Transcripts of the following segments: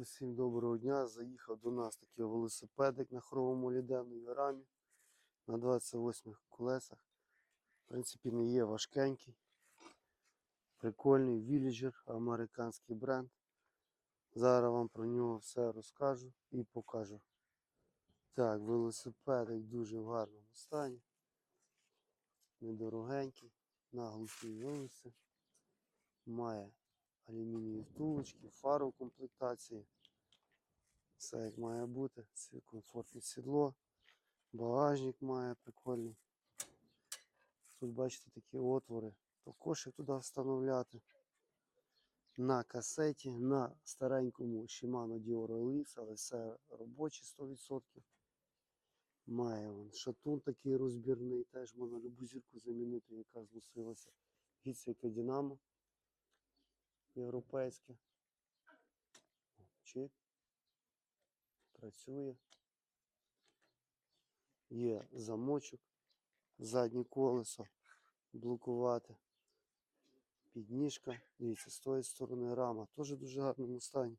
Усім доброго дня. Заїхав до нас такий велосипедик на хромомоліденовій рамі на 28 колесах. В принципі, не є важкенький. Прикольний Villager, американський бренд. Зараз вам про нього все розкажу і покажу. Так, велосипедик дуже в гарному стані. Недорогенький, на глухій вилиці. Має алюмінієві втулочки, фару в комплектації. Все як має бути. Це комфортне сідло. Багажник має прикольний. Тут бачите такі отвори. То кошик туди встановляти. На касеті, на старенькому Shimano Dior Elise, але все робоче 100%. Має він шатун такий розбірний, теж можна любу зірку замінити, яка зносилася. Гіцьяке Динамо європейське. Чик. Працює. Є замочок, заднє колесо блокувати. Підніжка. Дивіться, з тої сторони рама. Теж в дуже гарному стані.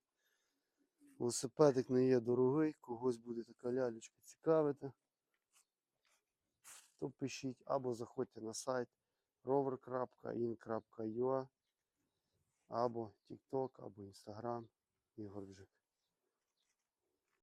Велосипедик не є дорогий, когось буде така лялечка цікавити. То пишіть або заходьте на сайт rover.in.ua або TikTok, або Instagram Ігор Бжик.